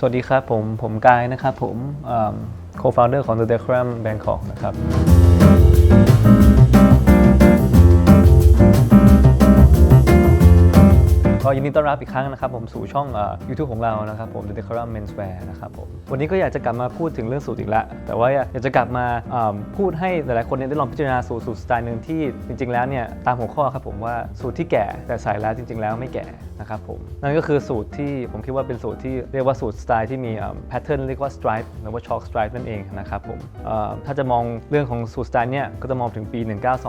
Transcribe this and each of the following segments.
สวัสดีครับผม ผมกายนะครับผมเอิ่ม co-founder ของ The Decorum Bangkok นะครับ ก็ยินดีต้อนรับอีกครั้งนะครับผมสู่ช่องอ YouTube ของเรานะครับผม The Decorum Menswear นะครับผม วันนี้ก็อยากจะกลับมาพูดถึงเรื่องสูตรอีกแล้ว แต่ว่าอยากจะกลับมาพูดให้หลายๆคนได้ลองพิจารณาสูตรสูตรสไตล์หนึ่งที่จริง ๆ แล้วเนี่ยตามหัวข้อครับผมว่าสูตรที่แก่แต่ใส่แล้วจริง ๆ แล้วไม่แก่ นะครับผมนั่นก็คือสูตรที่ผมคิดว่าเป็นสูตรที่เรียกว่าสูตรสไตล์ที่มีแพทเทิร์นเรียกว่า stripe หรือว่า chalk stripe นั่นเองนะครับผมถ้าจะมองเรื่องของสูตรสไตล์เนี่ยก็จะมองถึงปี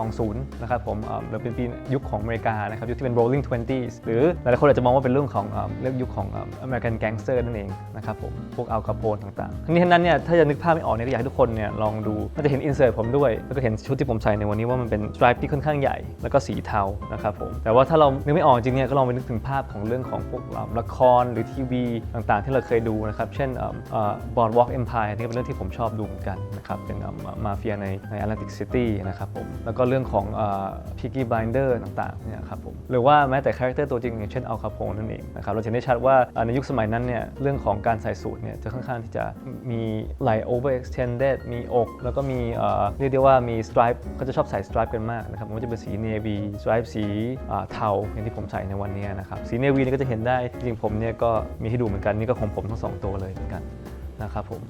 1920 นะครับผมหรือเป็นปียุคของอเมริกานะครับยุคที่เป็น rolling 20s หรือหลายๆคนอาจจะมองว่าเป็นเรื่องของเรื่องยุคของอ่อ American gangster นั่นเองนะครับผมพวกอัลคาโปนต่างๆทั้งนี้ทั้งนั้นเนี่ยถ้าจะนึกภาพไม่ออกเนี่ยก็อยากให้ทุกคนเนี่ยลองดูน่าจะเห็น insert ผมด้วยแล้วก็เห็นชุดที่ผมใส่ในวันนี้ว่ามันเป็น stripe ที่ค่อนข้างใหญ่แล้วก็สีเทานะครับผมแต่ว่าถ้าเรานึกไม่ออกจริงเนี่ยก็ลองไปนึกถึงภาพของเรื่องของพวกละครหรือทีวีต่างๆ ที่เราเคยดูนะครับ เช่นเอ่อเอ่อ Boardwalk Empire นี่เป็นเรื่องที่ผมชอบดูเหมือนกันนะครับ เป็นมาเฟียในใน Atlantic City นะครับผม แล้วก็เรื่องของเอ่อ Peaky Blinder ต่างๆเนี่ยครับผม หรือว่าแม้แต่คาแรคเตอร์ตัวจริงอย่างเช่นอัลคาโปนนั่นเองนะครับ เราจะเห็นได้ชัดว่าในยุคสมัยนั้นเนี่ยเรื่องของการใส่สูทเนี่ยจะค่อนข้างที่จะมีไหล่ over extended มีอก แล้วก็มีเรียกได้ว่ามี stripe ก็จะชอบใส่ stripe กันมากนะครับมันจะเป็นสี navy stripe สีเอ่อเทาอย่างที่ผมใส่ในวันนี้นะครับสี navy นี่ก็จะเห็นได้จริงผมเนี่ยก็มีให้ดูเหมือนกันนี่ก็ของผมทั้งสองตัวเลยเหมือนกันนะครับผม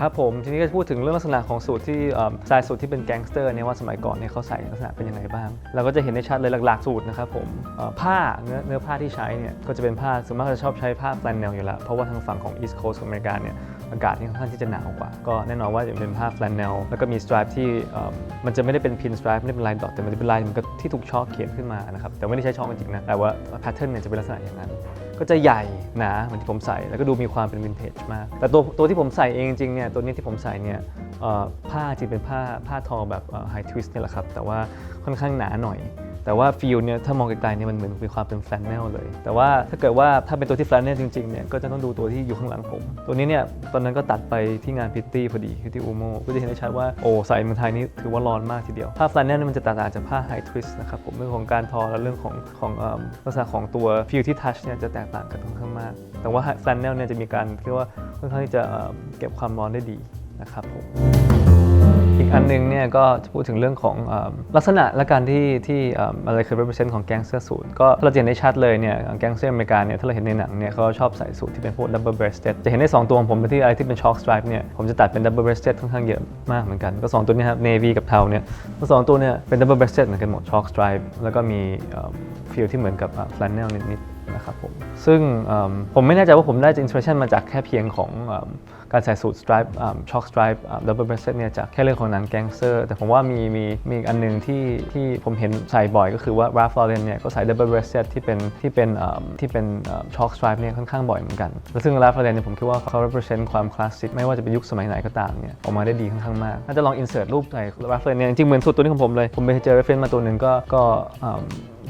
ครับผมทีนี้ก็จะพูดถึงเรื่องลักษณะของสูตรที่สไตล์สูตรที่เป็นแก๊งสเตอร์เนี่ยว่าสมัยก่อนเนี่ยเขาใส่ลักษณะเป็นยังไงบ้าง เราก็จะเห็นได้ชัดเลยหลักๆสูตรนะครับผมผ้าเนื้อเนื้อผ้าที่ใช้เนี่ยก็จะเป็นผ้าส่วนมากจะชอบใช้ผ้าแฟลนเนลอยู่แล้ว เพราะว่าทางฝั่งของ East Coast ของอเมริกาเนี่ย อากาศนี่ค่อนข้างที่จะหนาวกว่า ก็แน่นอนว่าจะเป็นผ้าแฟลนเนลแล้วก็มีสไตรป์ที่มันจะไม่ได้เป็นพินสไตรป์ไม่ได้เป็นลายดอทแต่มันจะเป็นลายมือนกับที่ถูกช็อคเขียนขึ้นมานะครับแต่ไม่ได้ใช้ช็อคจริงนะแต่ว่าแพทเทิร์นเนี่ยจะเป็นลักษณะอย่างนั้น ก็จะใหญ่หนาเหมือนที่ผมใส่ แล้วก็ดูมีความเป็นวินเทจมาก แต่ตัวตัวที่ผมใส่เองจริงๆเนี่ยตัวนี้ที่ผมใส่เนี่ยผ้าจริงเป็นผ้าผ้าทอแบบไฮทวิสต์นี่ยแหละครับแต่ว่าค่อนข้างหนาหน่อย แต่ว่าฟิลเนี่ยถ้ามองไกลๆเนี่ยมันเหมือนมีความเป็นแฟลนเนลเลย แต่ว่าถ้าเกิดว่าถ้าเป็นตัวที่แฟลนเนลจริงๆเนี่ยก็จะต้องดูตัวที่อยู่ข้างหลังผม ตัวนี้เนี่ยตอนนั้นก็ตัดไปที่งานพิตตี้พอดีที่อูโมก็จะเห็นได้ชัดว่าโอ้ใส่เมืองไทยนี่ถือว่าร้อนมากทีเดียวผ้าแฟลนเนลนี่มันจะแตกต่างจากผ้าไฮทวิสต์นะครับผมเรื่องของการทอและเรื่องของของลักษณะของตัวฟิลที่ทัชเนี่ยจะแตกต่างกันค่อนข้างมาก แต่ว่าแฟลนเนลเนี่ยจะมีการเรียกว่าค่อนข้างที่จะเก็บความร้อนได้ดีนะครับผม อีกอันหนึงเนี่ยก็จะพูดถึงเรื่องของอลักษณะและการที่ที่เอิ่มอะไรคือ represent ของแก๊งเสื้อสูทก็เราจะเห็นได้ชัดเลยเนี่ยแก๊งเสื้ออเมริกาเนี่ยถ้าเราเห็นในหนังเนี่ยเขาชอบใส่สูทที่เป็นพวก double breasted จะเห็นได้ 2 ตัวของผมที่อะไรที่เป็น chalk stripe เนี่ยผมจะตัดเป็น double breasted ค่อนข้างเยอะมากเหมือนกัน ก็ 2 ตัวเนี้ครับ navy กับเทาเนี่ยทั้งสองตัวเนี่ยเป็น double breasted เหมือนกันหมด chalk stripe แล้วก็มีฟีลที่เหมือนกับ flannel นิดๆ นะครับผมซึ่งผมไม่แน่ใจว่าผมได้ inspiration มาจากแค่เพียงของอการใส่สูท stripe ช็อค stripe ดับเบิลเบรสเซตเนี่ยจากแค่เรื่องของหนังแก๊งเซอร์ แต่ผมว่ามีมีมีอีกอันหนึงที่ที่ผมเห็นใส่บ่อยก็คือว่า Ralph Lauren เนี่ยก็ใส่ดับเบิลเบรสเซตที่เป็นที่เป็นที่เป็นช็อค stripe เนี่ยค่อนข้างบ่อยเหมือนกัน แล้วซึ่ง Ralph Lauren เนี่ยผมคิดว่าเขา represent ความคลาสสิกไม่ว่าจะเป็นยุคสมัยไหนก็ตามเนี่ยออกมาได้ดีค่อนข้างมากน่าจะลอง insert รูปใส่ Ralph Lauren เนี่ยจริงเหมือนสูตรตัวนี้ของผมเลยผมไปเจอ reference มาตัวหนึ่งก็ก็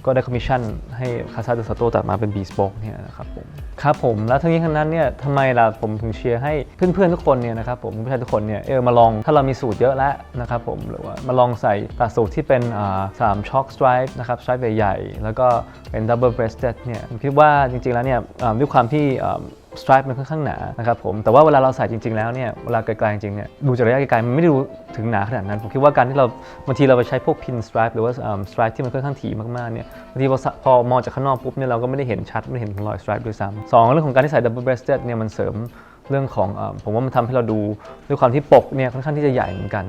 ก็ได้คอมมิชชั่นให้คาซาเดอสโตตัดมาเป็นบีสปอคเนี่ยนะครับผมครับผมแล้วทั้งนี้ทั้งนั้นเนี่ยทำไมล่ะผมถึงเชียร์ให้เพื่อนๆทุกคนเนี่ยนะครับผมผู้ชายทุกคนเนี่ยเออมาลองถ้าเรามีสูตรเยอะแล้วนะครับผมหรือว่ามาลองใส่ตัดสูตรที่เป็นสามช็อคสไตรป์นะครับสไตรป์ใหญ่ๆแล้วก็เป็นดับเบิลเบรสเตดเนี่ยผมคิดว่าจริงๆแล้วเนี่ยด้วยความที่ สไตรป์มันค่อนข้างหนานะครับผมแต่ว่าเวลาเราใส่จริง ๆ แล้วเนี่ยเวลาไกลๆจริงๆเนี่ยดูจากระยะไกลๆมันไม่ได้ดูถึงหนาขนาดนั้น ผมคิดว่าการที่เราบางทีเราไปใช้พวกพินสไตรป์หรือว่าสไตรป์ที่มันค่อนข้างถี่มากๆเนี่ยบางทีพอพอมองจากข้างนอกปุ๊บเนี่ยเราก็ไม่ได้เห็นชัดไม่เห็นถึงรอยสไตรป์ด้วยซ้ำสองเรื่องของการที่ใส่ดับเบิลเบสเตดเนี่ยมันเสริมเรื่องของอผมว่ามันทำให้เราดูด้วยความที่ปกเนี่ยค่อนข้างที่จะใหญ่เหมือนกัน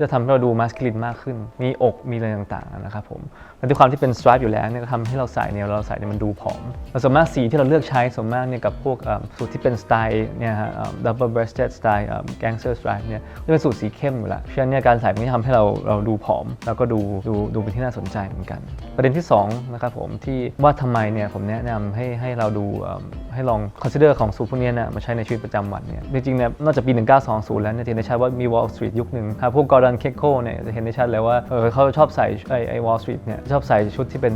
จะทำให้เราดูมาสคิลินมากขึ้น มีอกมีอะไรต่างๆนะครับผมและด้วยความที่เป็นสไตรป์อยู่แล้วเนี่ยก็ทำให้เราใส่เนี่ยเราใส่เนี่ยมันดูผอมแล้วส่วนมากสีที่เราเลือกใช้ส่วนมากเนี่ยกับพวกสูตรที่เป็นสไตล์เนี่ยฮะดับเบิลเบรสเตดสไตล์แกงเซอร์สไตร์เนี่ยจะเป็นสูตรสีเข้มอยู่แล้วเพราะฉะนั้นเนี่ยการใส่มันทำให้เราเราดูผอม แล้วก็ดูดูดูเป็นที่น่าสนใจเหมือนกัน ประเด็นที่สองนะครับผมที่ว่าทำไมเนี่ยผมแนะนำให้ให้เราดูให้ลอง consider ของสูตรพวกเนี้ยนะมาใช้ในชีวิตประจำวันเนี่ยจริงๆเนี่ยนอกจากปี 1920 แล้วเนี่ยจะเห็นได้ชัดว่ามี Wall Street ยุคหนึ่งครับพวก Gordon Gekko เนี่ยจะเห็นได้ชัดเลยว่าเออเขาชอบใส่ไอไอ้ Wall Street เนี่ยชอบใส่ชุดที่เป็น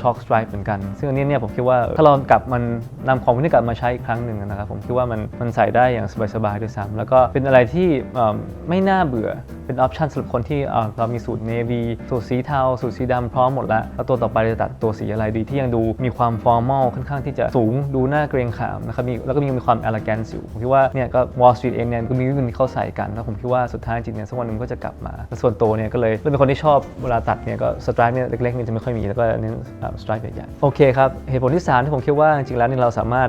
ช็อคสไตร์เหมือนกัน ซึ่งอันนี้เนี่ยผมคิดว่าถ้าเรากลับมันนำความคิดนี้กลับมาใช้อีกครั้งหนึ่งนะครับผมคิดว่ามันมันใส่ได้อย่างสบายๆด้วยซ้ำแล้วก็เป็นอะไรที่ไม่น่าเบื่อเป็นออปชันสำหรับคนที่เออเรามีสูตร navy สูตรสีเทาสูตรสีดำพร้อมหมดแล้วแล้วตัวต่อไปจะตัดตัวสีอะไรดีที่ยังดูมีความฟอร์มอลค่อนข้างที่จะสูงดูหน้าเกรงขามนะครับมีแล้วก็มีมีความ elegance อยู่ผมคิดว่าเนี่ยก็ Wall Street เองเนี่ยก็มีวิธีที่เขาใส่กันแล้วผมคิดว่าสุดท้ายจริงเนี่ยสักวันหนึ่งก็จะกลับมา ส่วนโตเนี่ยก็เลยเป็นคนที่ชอบเวลาตัดเนี่ยก็สไตร์เนี่ยเล็กๆนี่จะไม่ค่อยมีแล้วก็เน้นสไตร์ใหญ่ๆโอเคครับเหตุผลที่สามที่ผมคิดว่าจริงๆแล้วเนี่ยเราสามารถ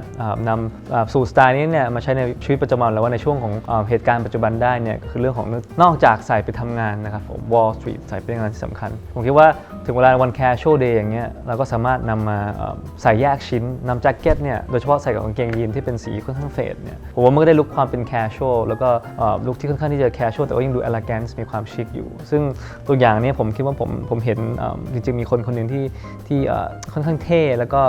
นำสูตรสไตล์นี้เนี่ยมาใช้ในชีวิตประจำวันแล้วว่าในช่วงของเหตุการณ์ปัจจุบันได้เนี่ยก็คือเรื่องของนอกจากใส่ไปทำงานนะครับผม Wall Street ใส่ไปทำงานที่สำคัญ ผมคิดว่าถึงเวลาวัน casual day อย่างเงี้ยเราก็สามารถนำมาใส่แยกชิ้นนำแจ็คเก็ตเนี่ยโดยเฉพาะใส่กับกางเกงยีนที่เป็นสีค่อนข้างเฟดเนี่ยผมว่ามันก็ได้ลุคความเป็น casual แล้วก็ลุคที่ค่อนข้างที่จะ casual แต่ว่ายังดูมีความชิคอยู่ ซึ่งตัวอย่างนี้ผมคิดว่าผมผมเห็นจริงๆมีคนคนหนึ่งที่ที่ค่อนข้างเท่แล้วก็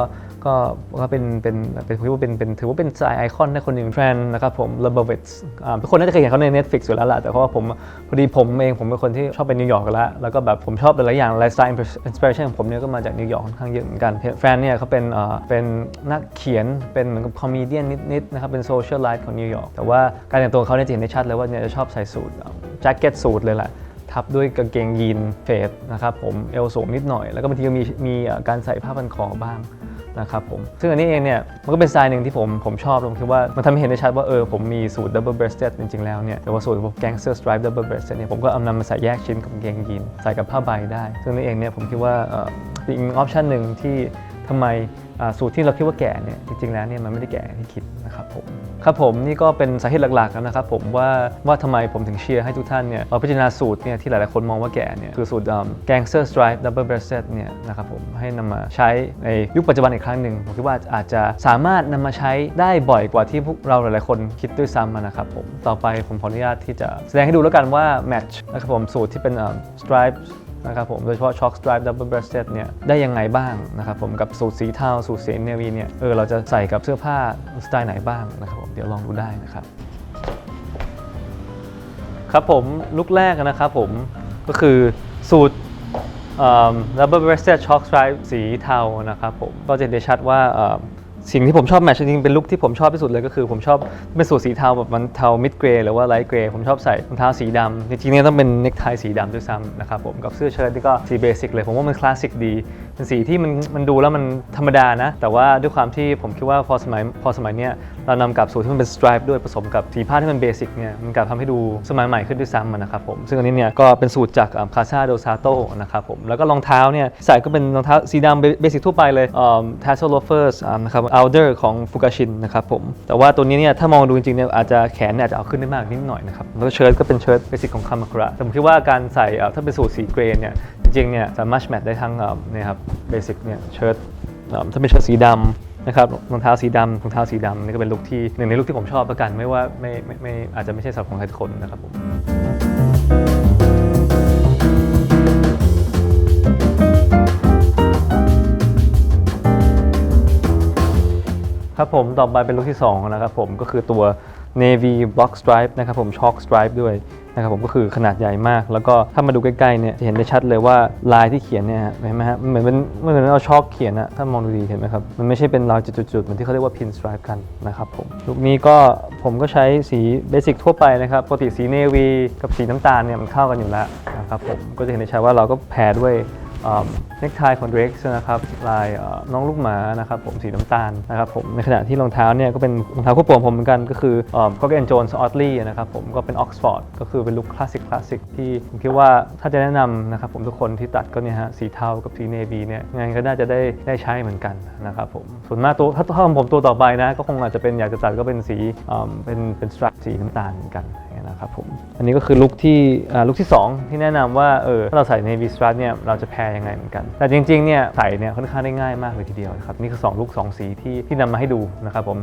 ก็ก็เป็นเป็นเป็นถือว่าเป็นเป็นถือว่าเป็นสายไอคอนในคนหนึ่งแทรนนะครับผมเลเบอร์เวตส์ทุกคนน่าจะเคยเห็นเขาใน Netflix อยู่แล้วแหละแต่เพราะว่าผมพอดีผมเองผมเป็นคนที่ชอบไปนิวยอร์กแล้ว แล้วก็แบบผมชอบหลายอย่างไลฟ์สไตล์อินสปิเรชันของผมเนี่ยก็มาจากนิวยอร์กค่อนข้างเยอะเหมือนกันแฟนเนี่ยเขาเป็นเอ่อเป็นนักเขียนเป็นเหมือนกับคอมเมดี้นิดๆนะครับเป็นโซเชียลไลฟ์ของนิวยอร์กแต่ว่าการแต่งตัวเขาเนี่ยจะเห็นได้ชัดเลยว่าเนี่ยจะชอบใส่สูทแจ็คเก็ตสูทเลยแหละทับด้วยกางเกงยีนเฟดนะครับผมเอวสูงนิดหน่อย แล้วก็บางทีก็มีมีการใส่ผ้าพันคอบ้าง นะครับผม ซึ่งอันนี้เองเนี่ยมันก็เป็นสไตล์หนึ่งที่ผมผมชอบผมคิดว่ามันทำให้เห็นได้ชัดว่าเออผมมีสูตร double breasted จริงๆแล้วเนี่ยแต่ว่าสูตร gangster stripe double breasted เนี่ยผมก็เอานำมาใส่แยกชิ้นกับกางเกงยีนใส่กับผ้าใบได้ ซึ่งนี่เองเนี่ยผมคิดว่าเอ่อเป็นอีกออปชันหนึ่งที่ทำไม สูตรที่เราคิดว่าแก่เนี่ยจริงๆแล้วเนี่ยมันไม่ได้แก่อย่างที่คิดนะครับผมครับผมนี่ก็เป็นสาเหตุหลักๆนะครับผมว่าว่าทำไมผมถึงเชียร์ให้ทุกท่านเนี่ยเราพิจารณาสูตรเนี่ยที่หลายๆคนมองว่าแก่เนี่ยคือสูตร gangster stripe double breasted เนี่ยนะครับผมให้นำมาใช้ในยุคปัจจุบันอีกครั้งหนึ่งผมคิดว่าอาจจะสามารถนำมาใช้ได้บ่อยกว่าที่พวกเราหลายๆคนคิดด้วยซ้ำนะครับผมต่อไปผมขออนุญาตที่จะแสดงให้ดูแล้วกันว่า match นะครับผมสูตรที่เป็น stripe นะครับผมโดยเฉพาะ Shock Stripe Double Breasted เนี่ยได้ยังไงบ้างนะครับผมกับสูตรสีเทาสูตรสีเนวีเนี่ยเออเราจะใส่กับเสื้อผ้าสไตล์ไหนบ้างนะครับผมเดี๋ยวลองดูได้นะครับ ครับผมลุกแรกนะครับผมก็คือสูตรเอ่อ Double Breasted Shock Stripe สีเทานะครับผมก็จะเห็นได้ชัดว่า สิ่งที่ผมชอบแมทช์จริงๆเป็นลุคที่ผมชอบที่สุดเลยก็คือผมชอบเป็นสูทสีเทาแบบมันเทามิดเกรย์หรือว่าไลท์เกรย์ผมชอบใส่รองเท้าสีดำจริงๆเนี่ยต้องเป็นเนคไทสีดำด้วยซ้ำนะครับผมกับเสื้อเชิ้ตนี่ก็สีเบสิกเลย ผมว่ามันคลาสสิกดีเป็นสีที่มันมันดูแล้วมันธรรมดานะ แต่ว่าด้วยความที่ผมคิดว่าพอสมัยพอสมัยเนี้ยเรานำกับสูตรที่มันเป็นสไตรป์ด้วยผสมกับสีผ้าที่มันเบสิกเนี่ยมันกลับทำให้ดูสมัยใหม่ขึ้นด้วยซ้ำนะครับผมซึ่งอันนี้เนี่ยก็เป็นสูตรจากคาซาโดซาโตนะครับผมแล้วก็รองเท้าเนี่ยใส่ก็เป็นรองเท้าสีดำเบสิกทั่วไปเลยทัสโซโลเฟอร์สนะครับอัลเดอร์ของฟูกาชินนะครับผม แต่ว่าตัวนี้เนี่ยถ้ามองดูจริงๆเนี่ยอาจจะแขนเนี่ยอาจจะเอาขึ้นได้มากนิดหน่อยนะครับ แล้วเชิ้ตก็เป็นเชิ้ตเบสิกของคามาคุระแต่ผมคิดว่าการใส่ถ้าเป็นสูทสีเกรย์เนี่ยจริงๆเนี่ยสามารถแมทได้ทั้งเนี่ยครับเบสิกเนี่ยเชิ้ตถ้าเป็นเชิ้ตสีดำนะครับรองเท้าสีดำรองเท้าสีดำนี่ก็เป็นลุคที่หนึ่งในลุคที่ผมชอบประกัน ไม่ว่าไม่ไม่ไม่อาจจะไม่ใช่สำหรับของใครทุกคนนะครับผม ครับผมต่อไปเป็นลุคที่2นะครับผมก็คือตัว navy block stripe นะครับผม chalk stripe ด้วยนะครับผมก็คือขนาดใหญ่มาก แล้วก็ถ้ามาดูใกล้ๆเนี่ยจะเห็นได้ชัดเลยว่าลายที่เขียนเนี่ยเห็นไหมฮะเหมือนเป็นเหมือนเอาช็อคเขียนอะถ้ามองดูดีเห็นไหมครับ มันไม่ใช่เป็นรอยจุดๆ เหมือนที่เขาเรียกว่า pin stripe กันนะครับผมลุคนี้ก็ผมก็ใช้สีเบสิกทั่วไปนะครับปกติสีเนวีกับสีน้ำตาลเนี่ยมันเข้ากันอยู่แล้วนะครับผมก็จะเห็นได้ชัดว่าเราก็แพรด้วย เนคไทของ Drake นะครับลายน้องลูกหมานะครับผมสีน้ำตาลนะครับผมในขณะที่รองเท้าเนี่ยก็เป็นรองเท้าคู่โปร่งผมเหมือนกันก็คือก็เป็นโจนส์ออตลี่นะครับผมก็เป็น Oxford ก็คือเป็นลุคคลาสสิกคลาสสิกที่ผมคิดว่าถ้าจะแนะนำนะครับผมทุกคนที่ตัดก็เนี่ยฮะสีเทากับสีเนวีเนี่ยงานก็น่าจะได้ได้ใช้เหมือนกันนะครับผมส่วนมากตัวถ้าถ้าผมตัวต่อไปนะก็คงอาจจะเป็นอยากจะตัดก็เป็นสีเป็นเป็นสตรัปสีน้ำตาลเหมือนกัน นะครับผมอันนี้ก็คือลุคที่ลุคที่ 2 ที่แนะนำว่าเออถ้าเราใส่ในวีสตรัทเนี่ยเราจะแพ้ยังไงเหมือนกัน แต่จริงๆเนี่ยใส่เนี่ยค่อนข้างได้ง่ายมากเลยทีเดียวนะครับนี่คือ 2 ลุค2สีที่ที่นำมาให้ดูนะครับผม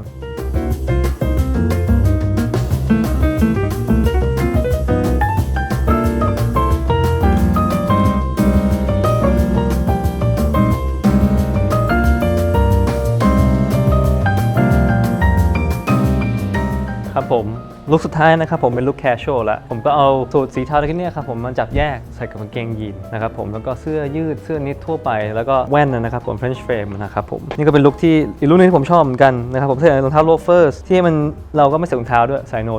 ลุคสุดท้ายนะครับผมเป็นลุคแคชชวลละผมก็เอาสูทสีเทาที่เนี่ยครับผมมาจับแยกใส่กับกางเกงยีนนะครับผมแล้วก็เสื้อยืดเสื้อนิดทั่วไป แล้วก็แว่นนะครับผม French frame นะครับผมนี่ก็เป็นลุคที่อีกลุคนึงที่ผมชอบเหมือนกันนะครับผมใส่รองเท้าโลเฟอร์สที่มันเราก็ไม่ใส่รองเท้าด้วยใส่ no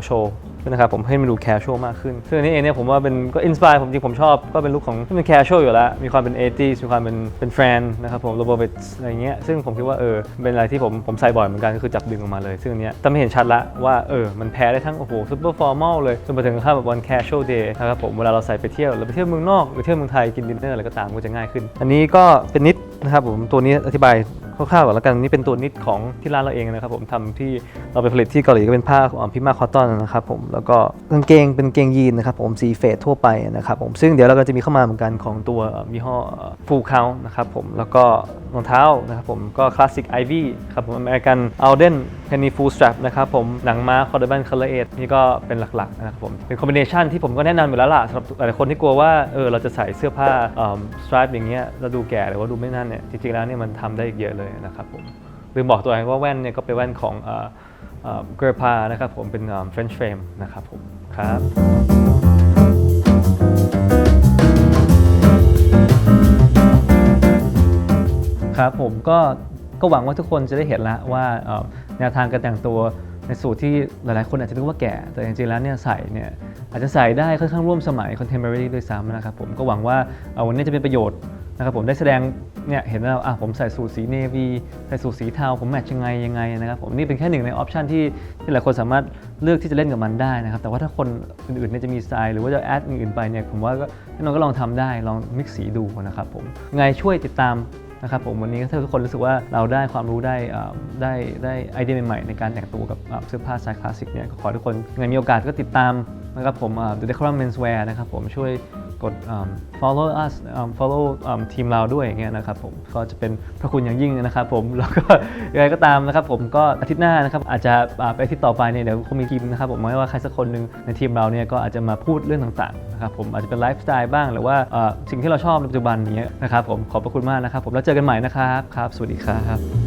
show นะครับผมให้มันดูแคชชวลมากขึ้น ซึ่งอันนี้เองเนี่ยผมว่าเป็นก็อินสปายผมจริงผมชอบก็เป็นลุคของที่เป็นแคชชวลอยู่แล้ว มีความเป็น 80s มีความเป็นเป็นแฟนนะครับผมโรบอวิทอะไรเงี้ยซึ่งผมคิดว่าเออเป็นอะไรที่ผมผมใส่บ่อยเหมือนกันก็คือจับดึงออกมาเลย ซึ่งอันเนี้ยทำให้เห็นชัดละว่าเออมันแพ้ได้ทั้งโอ้โหซูเปอร์ฟอร์มอลเลยจนไปถึงขั้นแบบวันแคชชวลเดย์นะครับผมเวลาเราใส่ไปเที่ยวเราไปเที่ยวเมืองนอกหรือเที่ยวเมืองไทยกินดินเนอร์อะไรก็ตามก็จะง่ายขึ้น อันนี้ก็เป็นนิดนะครับผมตัวนี้อธิบาย คร่าวๆก่อนแล้วกันนี่เป็นตัวนิดของที่ร้านเราเองนะครับผมทำที่เราไปผลิตที่เกาหลีก็เป็นผ้าของพิมาคอตตอนนะครับผมแล้วก็กางเกงเป็นเกงยีนนะครับผมสีเฟดทั่วไปนะครับผมซึ่งเดี๋ยวเราก็จะมีเข้ามาเหมือนกันของตัวยี่ห้อฟูเคานะครับผมแล้วก็รองเท้านะครับผมก็คลาสสิกไอวี่ครับผมอเมริกันอัลเดนเพนนีฟูลสตรัปนะครับผมหนังม้าคอร์ดบันคัลเลอร์เอนี่ก็เป็นหลักๆนะครับผมเป็นคอมบิเนชันที่ผมก็แนะนำอยู่แล้วล่ะสำหรับหลายคนที่กลัวว่าเออเราจะใส่เสื้อผ้าสไตรป์อย่างเงี้ยแล้วดูแก่หรือว่าดูไม่นั่นเนี่ยจริงๆแล้วเนี่ยมันทำได้อีกเยอะเลยนะครับผมลืมบอกตัวเองว่าแว่นเนี่ยก็เป็นแว่นของเกอร์พานะครับผมเป็น French frame นะครับผมครับครับผมก็ก็หวังว่าทุกคนจะได้เห็นล้วว่าแนวทางการแต่งตัวในสูตรที่หลายๆ คนอาจจะนึกว่าแก่ แต่จริงๆแล้วเนี่ยใส่เนี่ยอาจจะใส่ได้ค่อนข้างร่วมสมัย contemporary ด้วยซ้ำนะครับผมก็หวังว่าวันนี้จะเป็นประโยชน์ นะครับผมได้แสดงเนี่ยเห็นแล้วอะผมใส่สูทสีเนวีใส่สูทสีเทาผมแมทช์ยังไงยังไงนะครับผมนี่เป็นแค่หนึ่งในออปชันที่ที่หลายคนสามารถเลือกที่จะเล่นกับมันได้นะครับแต่ว่าถ้าคนอื่นๆเนี่ยจะมีสไตล์ หรือว่าจะแอดอื่นๆไปเนี่ยผมว่าก็น่นอนก็ลองทำได้ลองมิกซ์สีดูนะครับผมไงช่วยติดตามนะครับผมวันนี้ถ้าทุกคนรู้สึกว่าเราได้ความรู้ได้อ่อได้ได้ไอเดียใหม่ๆในการแต่งตัวกับเสื้อผ้าสไตล์คลาสสิกเนี่ยขอทุกคนไงมีโอกาสก็ติดตาม นะครับผมเอ่อ The Decorum Menswear นะครับผมช่วยกด follow us follow ทีมเราด้วยอย่างเงี้ยนะครับผมก็จะเป็นพระคุณอย่างยิ่งนะครับผมแล้วก็ยังไงก็ตามนะครับผมก็อาทิตย์หน้านะครับอาจจะไปอาทิตย์ต่อไปเนี่ยเดี๋ยวคงมีทีมนะครับผมไม่ว่าใครสักคนหนึ่งในทีมเราเนี่ยก็อาจจะมาพูดเรื่องต่างๆนะครับผมอาจจะเป็นไลฟ์สไตล์บ้างหรือว่าสิ่งที่เราชอบในปัจจุบันนี้นะครับผมขอบพระคุณมากนะครับผมแล้วเจอกันใหม่นะครับครับ สวัสดีครับ